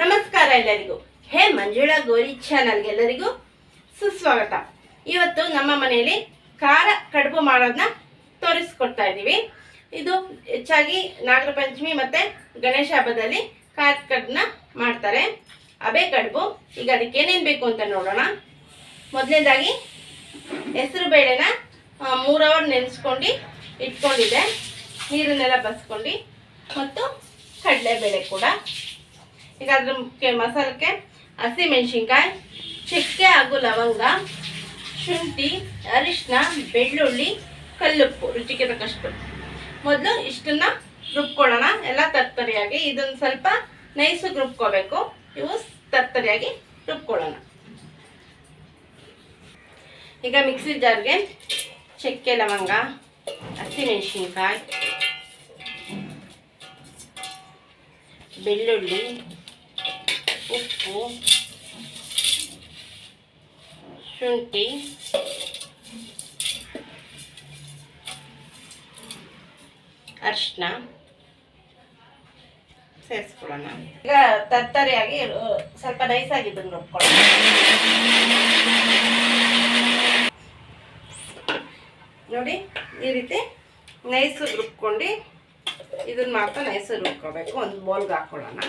ನಮಸ್ಕಾರ ಎಲ್ಲರಿಗೂ. ಹೇ ಮಂಜುಳಾ ಗೋರಿ ಚಾನಲ್ಗೆಲ್ಲರಿಗೂ ಸುಸ್ವಾಗತ. ಇವತ್ತು ನಮ್ಮ ಮನೆಯಲ್ಲಿ ಖಾರ ಕಡುಬು ಮಾಡೋದನ್ನ ತೋರಿಸ್ಕೊಡ್ತಾ ಇದ್ದೀವಿ. ಇದು ಹೆಚ್ಚಾಗಿ ನಾಗರ ಪಂಚಮಿ ಮತ್ತೆ ಗಣೇಶ ಹಬ್ಬದಲ್ಲಿ ಖಾರ ಕಡ್ಬನ್ನ ಮಾಡ್ತಾರೆ. ಅಬೆ ಕಡುಬು, ಈಗ ಅದಕ್ಕೆ ಏನೇನು ಬೇಕು ಅಂತ ನೋಡೋಣ. ಮೊದಲನೇದಾಗಿ ಹೆಸರು ಬೇಳೆನ ಮೂರು ಅವರ್ ನೆನೆಸ್ಕೊಂಡು ಇಟ್ಕೊಂಡಿದ್ದೆ. ನೀರನ್ನೆಲ್ಲ ಬಸ್ಕೊಂಡು. ಮತ್ತು ಕಡಲೆಬೇಳೆ ಕೂಡ. ಈಗ ಅದ್ರ ಮಸಾಲಕ್ಕೆ ಹಸಿ ಮೆಣಸಿನ್ಕಾಯಿ, ಚಕ್ಕೆ ಹಾಗೂ ಲವಂಗ, ಶುಂಠಿ ಅರಿಶಿನ ಬೆಳ್ಳುಳ್ಳಿ, ಕಲ್ಲುಪ್ಪು ರುಚಿಗೆ ತಕ್ಕಷ್ಟು. ಮೊದಲು ಇಷ್ಟನ್ನ ರುಬ್ಕೊಳ್ಳೋಣ. ಎಲ್ಲ ತರ್ತರಿಯಾಗಿ ಇದನ್ನು ಸ್ವಲ್ಪ ನೈಸಿಗೆ ರುಬ್ಕೋಬೇಕು. ಇವು ತರ್ತರಿಯಾಗಿ ರುಬ್ಕೊಳ್ಳೋಣ. ಈಗ ಮಿಕ್ಸಿ ಜಾರ್ಗೆ ಚಕ್ಕೆ, ಲವಂಗ ಹಸಿಮೆಣಸಿನ್ಕಾಯಿ ಬೆಳ್ಳುಳ್ಳಿ ಉಪ್ಪು ಶುಂಠಿ ಅರಿಶಿನ ಸೇರಿಸ್ಕೊಳ್ಳೋಣ ಈಗ ತರ್ತರಿಯಾಗಿ ಸ್ವಲ್ಪ ನೈಸಾಗಿ ಇದನ್ನು ರುಬ್ಕೊಳ್ಳೋಣ ನೋಡಿ ಈ ರೀತಿ ನೈಸ್ ರುಬ್ಕೊಂಡು ಇದನ್ನ ಮಾತ್ರ ನೈಸ್ ರುಬ್ಕೋಬೇಕು. ಒಂದು ಬೌಲ್ಗೆ ಹಾಕೊಳ್ಳೋಣ.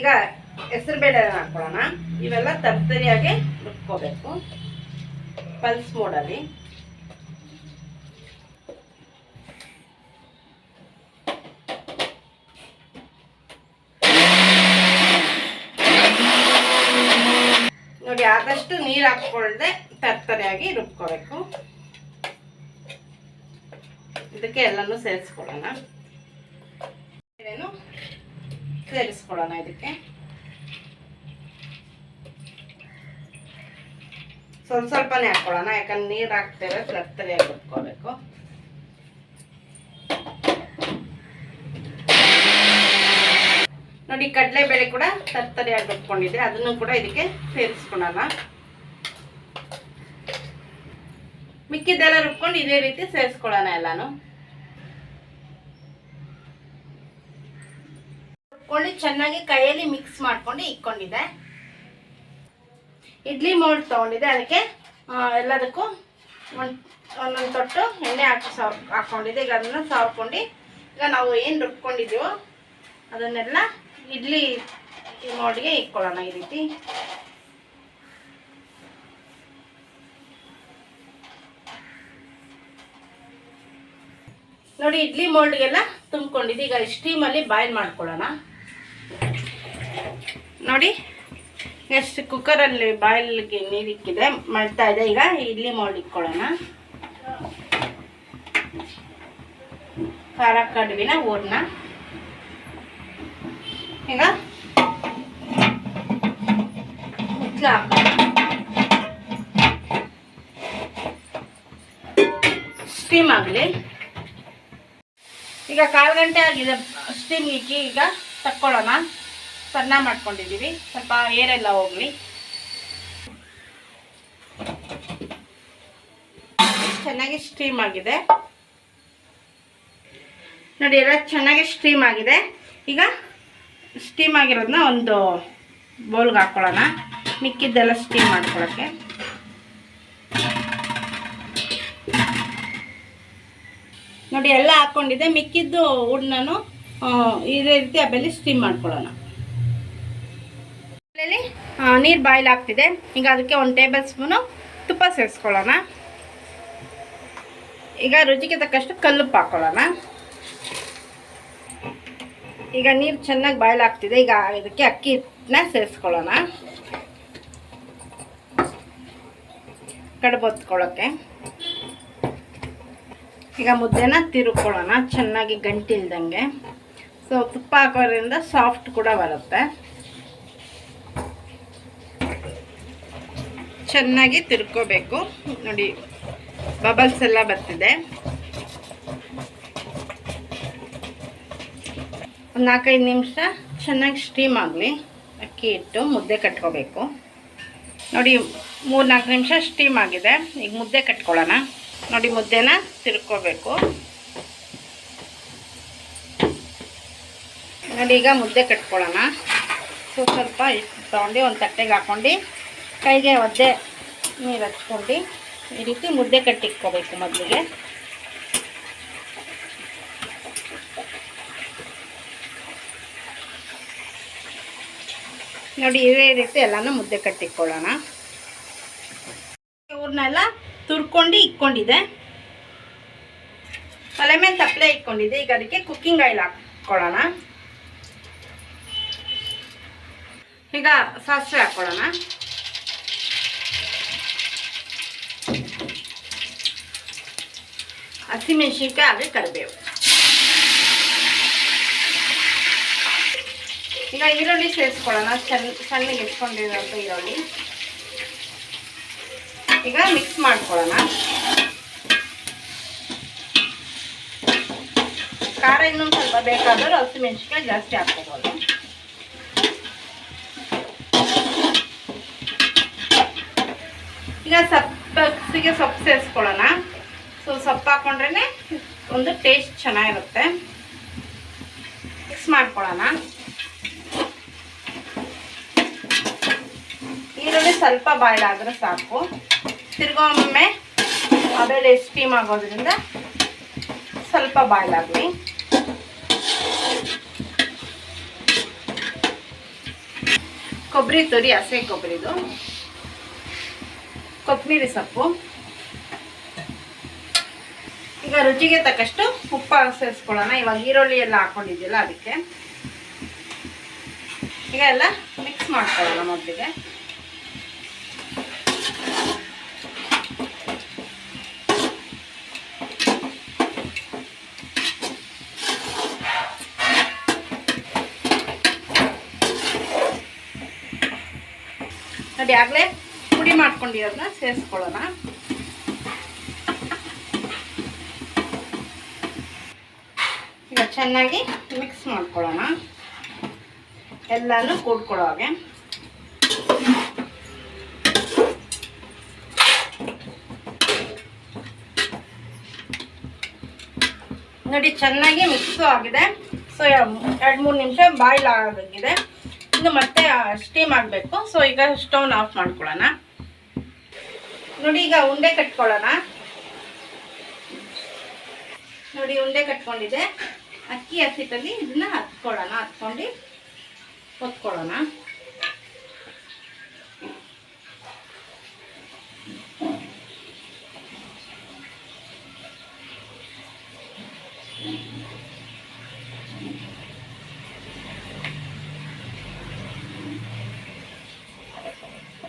ಈಗ ಹೆಸರುಬೇಳೆ ಹಾಕೊಳ್ಳೋಣ. ಇವೆಲ್ಲ ತರ್ತರಿಯಾಗಿ ರುಬ್ಕೋಬೇಕು. ಪಲ್ಸ್ ಮೋಡಲ್ಲಿ. ನೋಡಿ, ಆದಷ್ಟು ನೀರು ಹಾಕ್ಕೊಳ್ದೆ ತರ್ತರಿಯಾಗಿ ರುಬ್ಕೋಬೇಕು. ಇದಕ್ಕೆ ಎಲ್ಲನೂ ಸೇರಿಸ್ಕೊಳ್ಳೋಣ ಬೇಳೆನೂ ಸೇರಿಸ್ಕೊಳ್ಳೋಣ ಇದಕ್ಕೆ. ಸ್ವಲ್ಪ ಸ್ವಲ್ಪನೇ ಹಾಕ್ಕೊಳ್ಳೋಣ, ಯಾಕಂದ್ರೆ ನೀರು ಹಾಕ್ತೇವೆ ತರ್ತರಿಯಾಗಿ ಬಿಟ್ಕೋಬೇಕು ನೋಡಿ, ಕಡಲೆಬೇಳೆ ಕೂಡ ತರ್ತರಿಯಾಗಿ ರುಬ್ಕೊಂಡಿದೆ ಅದನ್ನು ಕೂಡ ಇದಕ್ಕೆ ಸೇರಿಸ್ಕೊಳ್ಳೋಣ. ಮಿಕ್ಕಿದ್ದೆಲ್ಲ ರುಬ್ಕೊಂಡು ಇದೇ ರೀತಿ ಸೇರಿಸ್ಕೊಳ್ಳೋಣ ಎಲ್ಲಾನು. ರುಬ್ಕೊಂಡು ಚೆನ್ನಾಗಿ ಕೈಯಲ್ಲಿ ಮಿಕ್ಸ್ ಮಾಡ್ಕೊಂಡು ಇಟ್ಕೊಂಡಿದ್ದೆ. ಇಡ್ಲಿ ಮೋಲ್ಡ್ ತೊಗೊಂಡಿದ್ದೆ. ಅದಕ್ಕೆ ಎಲ್ಲದಕ್ಕೂ ಒಂದು, ಒಂದೊಂದು ತೊಟ್ಟು ಎಣ್ಣೆ ಹಾಕಿ ಸಾವ್ ಹಾಕ್ಕೊಂಡಿದ್ದೆ ಈಗ ಅದನ್ನು ಸಾವ್ಕೊಂಡು, ಈಗ ನಾವು ಏನು ರುಬ್ಕೊಂಡಿದ್ದೀವೋ ಅದನ್ನೆಲ್ಲ ಇಡ್ಲಿ ಮೋಲ್ಡ್ಗೆ ಇಟ್ಕೊಳ್ಳೋಣ ಈ ರೀತಿ. ನೋಡಿ, ಇಡ್ಲಿ ಮೋಲ್ಡ್ಗೆಲ್ಲ ತುಂಬ್ಕೊಂಡಿದ್ದೆ. ಈಗ ಸ್ಟೀಮಲ್ಲಿ ಬಾಯ್ಲ್ ಮಾಡ್ಕೊಳ್ಳೋಣ. ನೋಡಿ ಎಷ್ಟು ಕುಕ್ಕರಲ್ಲಿ ಬಾಯ್ಲ್ಗೆ ನೀರಿಕ್ಕಿದೆ ಮಾಡ್ತಾ ಇದೆ. ಈಗ ಇಡ್ಲಿ ಮಾಡಿ ಇಟ್ಕೊಳ್ಳೋಣ. ಖಾರ ಕಡುವಿನ ಹೂರ್ಣ. ಈಗ ಸ್ಟೀಮ್ ಆಗಲಿ. ಈಗ ಕಾಲು ಗಂಟೆ ಆಗಿದೆ. ಸ್ಟೀಮ್ ಇಕ್ಕಿ ಈಗ ತಕ್ಕೊಳ್ಳೋಣ. ಸಣ್ಣ ಮಾಡ್ಕೊಂಡಿದ್ದೀವಿ ಸ್ವಲ್ಪ ಏರೆಲ್ಲ ಹೋಗ್ಲಿ. ಚೆನ್ನಾಗಿ ಸ್ಟೀಮ್ ಆಗಿದೆ. ನೋಡಿ, ಎಲ್ಲ ಚೆನ್ನಾಗಿ ಸ್ಟೀಮ್ ಆಗಿದೆ. ಈಗ ಸ್ಟೀಮ್ ಆಗಿರೋದನ್ನ ಒಂದು ಬೌಲ್ಗೆ ಹಾಕ್ಕೊಳ್ಳೋಣ ಮಿಕ್ಕಿದ್ದೆಲ್ಲ ಸ್ಟೀಮ್ ಮಾಡ್ಕೊಳ್ಳೋಕ್ಕೆ. ನೋಡಿ, ಎಲ್ಲ ಹಾಕ್ಕೊಂಡಿದೆ ಮಿಕ್ಕಿದ್ದು ಹೂರ್ಣನು ಇದೇ ರೀತಿ ಆಮೇಲೆ ಸ್ಟೀಮ್ ಮಾಡ್ಕೊಳ್ಳೋಣ. ನೀರು ಬಾಯ್ಲ್ ಆಗ್ತಿದೆ ಈಗ ಅದಕ್ಕೆ ಒಂದು ಟೇಬಲ್ ಸ್ಪೂನು ತುಪ್ಪ ಸೇರಿಸ್ಕೊಳ್ಳೋಣ. ಈಗ ರುಚಿಗೆ ತಕ್ಕಷ್ಟು ಕಲ್ಲುಪ್ಪು ಹಾಕ್ಕೊಳ್ಳೋಣ ಈಗ ನೀರು ಚೆನ್ನಾಗಿ ಬಾಯ್ಲ್ ಆಗ್ತಿದೆ ಈಗ ಇದಕ್ಕೆ ಅಕ್ಕಿ ಹಿಟ್ಟನ್ನ ಸೇರಿಸ್ಕೊಳ್ಳೋಣ. ಕಡುಬು ಹೊತ್ಕೊಳ್ಳೋಕ್ಕೆ ಈಗ ಮುದ್ದೆನ ತಿರುಕೊಳ್ಳೋಣ ಚೆನ್ನಾಗಿ ಗಂಟಿಲ್ದಂಗೆ. ಸೊ ತುಪ್ಪ ಹಾಕೋದ್ರಿಂದ ಸಾಫ್ಟ್ ಕೂಡ ಬರುತ್ತೆ. ಚೆನ್ನಾಗಿ ತಿರ್ಕೋಬೇಕು. ನೋಡಿ ಬಬಲ್ಸ್ ಎಲ್ಲ ಬರ್ತಿದೆ. ಒಂದು ನಾಲ್ಕೈದು ನಿಮಿಷ ಚೆನ್ನಾಗಿ ಸ್ಟೀಮ್ ಆಗಲಿ. ಅಕ್ಕಿ ಇಟ್ಟು ಮುದ್ದೆ ಕಟ್ಕೋಬೇಕು. ನೋಡಿ, ಮೂರು ನಾಲ್ಕು ನಿಮಿಷ ಸ್ಟೀಮ್ ಆಗಿದೆ. ಈಗ ಮುದ್ದೆ ಕಟ್ಕೊಳ್ಳೋಣ. ನೋಡಿ, ಮುದ್ದೆನ ತಿರ್ಕೋಬೇಕು. ನೋಡಿ, ಈಗ ಮುದ್ದೆ ಕಟ್ಕೊಳ್ಳೋಣ. ಸ್ವಲ್ಪ ಇಷ್ಟು ತೊಗೊಂಡು ಒಂದು ತಟ್ಟೆಗೆ ಹಾಕ್ಕೊಂಡು ಕೈಗೆ ಒದ್ದೆ ನೀರು ಹಚ್ಕೊಂಡು ಈ ರೀತಿ ಮುದ್ದೆ ಕಟ್ಟಿಕ್ಕೋಬೇಕು ಮೊದಲಿಗೆ. ನೋಡಿ ಇದೇ ರೀತಿ ಎಲ್ಲನೂ ಮುದ್ದೆ ಕಟ್ಟಿಟ್ಕೊಳ್ಳೋಣ. ಇವ್ರನ್ನೆಲ್ಲ ತುರ್ಕೊಂಡು ಇಕ್ಕೊಂಡಿದೆ ತಲೆ ಮೇಲೆ ತಪ್ಪಲೆ ಇಟ್ಕೊಂಡಿದ್ದೆ ಈಗ ಅದಕ್ಕೆ ಕುಕ್ಕಿಂಗ್ ಆಯಿಲ್ ಹಾಕ್ಕೊಳ್ಳೋಣ. ಈಗ ಸಾಸಿವೆ ಹಾಕ್ಕೊಳ್ಳೋಣ. ಹಸಿಮೆಣಸಿನ್ಕಾಯಿ ಆದರೆ ಕರಿಬೇವು. ಈಗ ಈರುಳ್ಳಿ ಸೇರಿಸ್ಕೊಳ್ಳೋಣ. ಸಣ್ಣ, ಸಣ್ಣಗೆ ಇಟ್ಕೊಂಡಿರೋಂಥ ಈರುಳ್ಳಿ. ಈಗ ಮಿಕ್ಸ್ ಮಾಡ್ಕೊಳ್ಳೋಣ. ಖಾರ ಇನ್ನೊಂದು ಸ್ವಲ್ಪ ಬೇಕಾದರೂ ಹಸಿಮೆಣಸಿನ್ಕಾಯಿ ಜಾಸ್ತಿ ಹಾಕ್ಕೋಬೋದು. ಈಗ ಸಬ್ಬಸಿಗೆ ಸೊಪ್ಪು ಸೇರಿಸ್ಕೊಳ್ಳೋಣ. ಸೊ ಸೊಪ್ಪು ಹಾಕೊಂಡ್ರೆ ಒಂದು ಟೇಸ್ಟ್ ಚೆನ್ನಾಗಿರುತ್ತೆ. ಮಿಕ್ಸ್ ಮಾಡ್ಕೊಳ್ಳೋಣ. ಈರುಳ್ಳಿ ಸ್ವಲ್ಪ ಬಾಯ್ಲ್ ಆದರೆ ಸಾಕು. ತಿರ್ಗೊಮ್ಮೆ ಅದರಲ್ಲಿ ಸ್ಟೀಮ್ ಆಗೋದ್ರಿಂದ ಸ್ವಲ್ಪ ಬಾಯ್ಲ್ ಆಗಲಿ. ಕೊಬ್ಬರಿ ತುರಿ, ಹಸೆ ಕೊಬ್ಬರಿದು. ಕೊತ್ತಂಬರಿ ಸೊಪ್ಪು. ರುಚಿಗೆ ತಕ್ಕಷ್ಟು ಉಪ್ಪು ಸೇರಿಸ್ಕೊಳ್ಳೋಣ. ಇವಾಗ ಈರುಳ್ಳಿ ಎಲ್ಲ ಹಾಕೊಂಡಿದ್ದಿಲ್ಲ ಅದಕ್ಕೆ. ಈಗ ಎಲ್ಲ ಮಿಕ್ಸ್ ಮಾಡ್ಕೊಳ್ಳೋಣ ಮೊದಲಿಗೆ. ನೋಡಿ, ಆಗಲೇ ಪುಡಿ ಮಾಡ್ಕೊಂಡಿರೋದನ್ನ ಸೇರಿಸ್ಕೊಳ್ಳೋಣ. ಚೆನ್ನಾಗಿ ಮಿಕ್ಸ್ ಮಾಡ್ಕೊಳ್ಳೋಣ. ಎಲ್ಲನೂ ಕೂಡ್ಕೊಳ್ಳೋ ಹಾಗೆ. ನೋಡಿ, ಚೆನ್ನಾಗಿ ಮಿಕ್ಸು ಆಗಿದೆ. ಸೊ ಎರಡು ಮೂರು ನಿಮಿಷ ಬಾಯ್ಲ್ ಆಗಿದೆ ಇನ್ನು ಮತ್ತೆ ಸ್ಟೀಮ್ ಆಗಬೇಕು ಸೊ ಈಗ ಸ್ಟೌನ್ ಆಫ್ ಮಾಡ್ಕೊಳ್ಳೋಣ. ನೋಡಿ, ಈಗ ಉಂಡೆ ಕಟ್ಕೊಳ್ಳೋಣ. ನೋಡಿ, ಉಂಡೆ ಕಟ್ಕೊಂಡಿದೆ. ಅಕ್ಕಿ ಹಸಿಟ್ಟಲ್ಲಿ ಇದನ್ನ ಹತ್ಕೊಳ್ಳೋಣ ಹತ್ಕೊಂಡು ಹೊತ್ಕೊಳ್ಳೋಣ.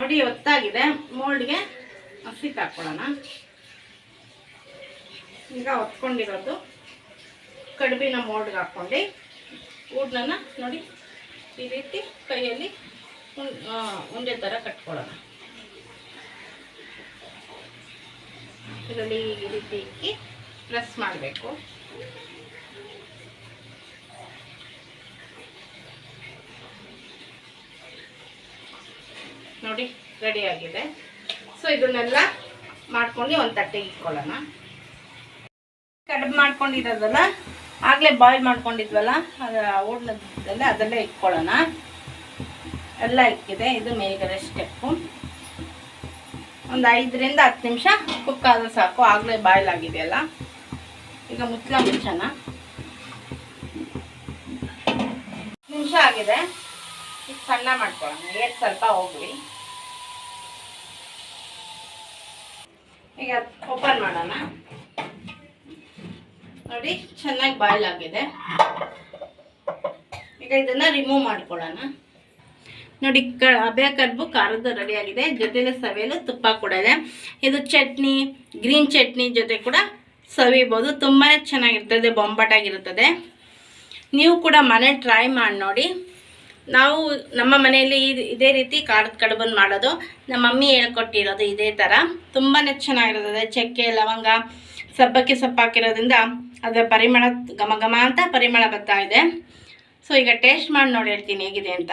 ನೋಡಿ ಒತ್ತಾಗಿದೆ. ಮೋಲ್ಡ್ಗೆ ಹಸಿಟ್ಟು ಹಾಕ್ಕೊಳ್ಳೋಣ. ಈಗ ಹೊತ್ಕೊಂಡಿರೋದು. ಕಡುಬಿನ ಮೋಡ್ಗೆ ಹಾಕ್ಕೊಂಡು ಊಡ್ನ ನೋಡಿ, ಈ ರೀತಿ ಕೈಯಲ್ಲಿ ಒಂದೇ ಥರ ಕಟ್ಕೊಳ್ಳೋಣ. ಇದರಲ್ಲಿ ಈ ರೀತಿ ಇಕ್ಕಿ ಪ್ರೆಸ್ ಮಾಡಬೇಕು. ನೋಡಿ, ರೆಡಿ ಆಗಿದೆ. ಸೊ, ಇದನ್ನೆಲ್ಲ ಮಾಡ್ಕೊಂಡು ಒಂದು ತಟ್ಟೆಗೆ ಇಟ್ಕೊಳ್ಳೋಣ. ಕಡುಬು ಮಾಡ್ಕೊಂಡಿರೋದಲ್ಲ ಆಗಲೇ ಬಾಯ್ಲ್ ಮಾಡ್ಕೊಂಡಿದ್ವಲ್ಲ, ಅದು ಅದಲ್ಲೇ ಇಟ್ಕೊಳ್ಳೋಣ. ಎಲ್ಲ ಇಕ್ಕಿದೆ, ಇದು ಮೇಲ್ಗಡೆ ಸ್ಟೆಪ್ಪು ಒಂದು ಐದರಿಂದ ಹತ್ತು ನಿಮಿಷ ಕುಕ್ ಆದ್ರೆ ಸಾಕು, ಆಗಲೇ ಬಾಯ್ಲ್ ಆಗಿದೆಯಲ್ಲ. ಈಗ ಮುಚ್ಚಲ ಮುಚ್ಚೋಣ. ನಿಮಿಷ ಆಗಿದೆ, ಈಗ ಸಣ್ಣ ಮಾಡ್ಕೊಳ್ಳೋಣ ಏಟ್ ಸ್ವಲ್ಪ ಹೋಗ್ಲಿ. ಈಗ ಓಪನ್ ಮಾಡೋಣ. ನೋಡಿ, ಚೆನ್ನಾಗಿ ಬಾಯ್ಲ್ ಆಗಿದೆ. ಈಗ ಇದನ್ನ ರಿಮೂವ್ ಮಾಡ್ಕೊಳ್ಳೋಣ. ನೋಡಿ, ಕ, ಅಬೆ ಕರ್ಬು ರೆಡಿ ಆಗಿದೆ. ಜೊತೆಲೆ ಸವಿಯಲು ತುಪ್ಪ ಕೂಡ ಇದೆ. ಇದು ಚಟ್ನಿ ಗ್ರೀನ್ ಚಟ್ನಿ ಜೊತೆ ಕೂಡ ಸವಿಬೋದು. ತುಂಬಾ ಚೆನ್ನಾಗಿರ್ತದೆ ಬೊಂಬಾಟಾಗಿರುತ್ತದೆ ನೀವು ಕೂಡ ಮನೆ ಟ್ರೈ ಮಾಡಿ ನೋಡಿ. ನಾವು ನಮ್ಮ ಮನೆಯಲ್ಲಿ ಇದ್- ರೀತಿ ಖಾರದ ಕಡುಬನ್ನು ಮಾಡೋದು. ನಮ್ಮ ಮಮ್ಮಿ ಹೇಳ್ಕೊಟ್ಟಿರೋದು ಇದೇ ಥರ ತುಂಬಾ ಚೆನ್ನಾಗಿರ್ತದೆ. ಚಕ್ಕೆ, ಲವಂಗ ಸಬ್ಬಕ್ಕಿ ಸೊಪ್ಪು ಹಾಕಿರೋದ್ರಿಂದ ಅದರ ಪರಿಮಳ ಘಮ ಘಮ ಅಂತ ಪರಿಮಳ ಬರ್ತಾ ಇದೆ. ಸೊ ಈಗ ಟೇಸ್ಟ್ ಮಾಡಿ ನೋಡಿ ಹೇಳ್ತೀನಿ ಹೇಗಿದೆ ಅಂತ.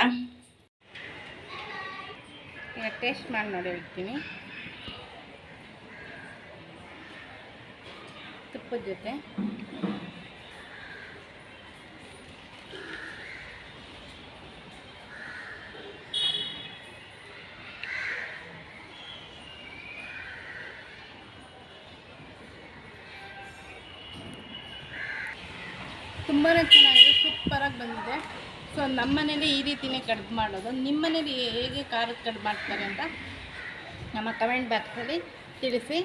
ಈಗ ಟೇಸ್ಟ್ ಮಾಡಿ ನೋಡಿ ಹೇಳ್ತೀನಿ. ತುಪ್ಪದ ಜೊತೆ. ತುಂಬಾ ಚೆನ್ನಾಗಿದೆ ಸೂಪರಾಗಿ ಬಂದಿದೆ. ಸೊ ನಮ್ಮ ಮನೇಲಿ ಈ ರೀತಿಯೇ ಕಡ್ಬು ಮಾಡೋದು. ನಿಮ್ಮ ಮನೇಲಿ ಹೇಗೆ ಖಾರದ ಕಡ್ಬು ಮಾಡ್ತಾರೆ ಅಂತ ನಮ್ಮ ಕಮೆಂಟ್ ಬಾಕ್ಸಲ್ಲಿ ತಿಳಿಸಿ.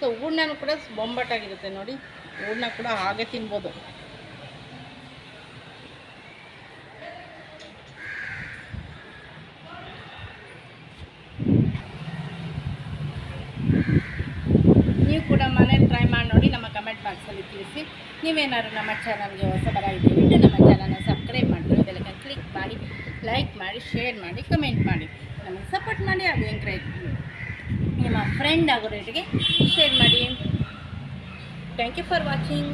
ಸೊ ಹೂರ್ಣನೂ ಕೂಡ ಬೊಂಬಾಟಾಗಿರುತ್ತೆ ನೋಡಿ. ಹೂರ್ಣ ಕೂಡ ಹಾಗೆ ತಿನ್ಬೋದು ನೀವು ಕೂಡ ಮನೇಲಿ ಟ್ರೈ ಮಾಡಿ ನೋಡಿ ನಮ್ಮ ಕಮೆಂಟ್ ಬಾಕ್ಸಲ್ಲಿ ತಿಳಿಸಿ. ನೀವೇನಾದ್ರು ನಮ್ಮ ಚಾನಲ್ಗೆ ಹೊಸಬರಾಗಿದ್ದೀವಿ ನಮ್ಮ ಚಾನಲ್ನ ಸಬ್ಸ್ಕ್ರೈಬ್ ಮಾಡಿ ಬೆಳಗ್ಗೆ ಕ್ಲಿಕ್ ಮಾಡಿ, ಲೈಕ್ ಮಾಡಿ, ಶೇರ್ ಮಾಡಿ, ಕಮೆಂಟ್ ಮಾಡಿ. ನಮಗೆ ಸಪೋರ್ಟ್ ಮಾಡಿ ಅದು ಎಂಕರೇಜ್ ನಿಮ್ಮ ಫ್ರೆಂಡ್ ಆಗೋರಿಗೆ ಶೇರ್ ಮಾಡಿ. Thank you for watching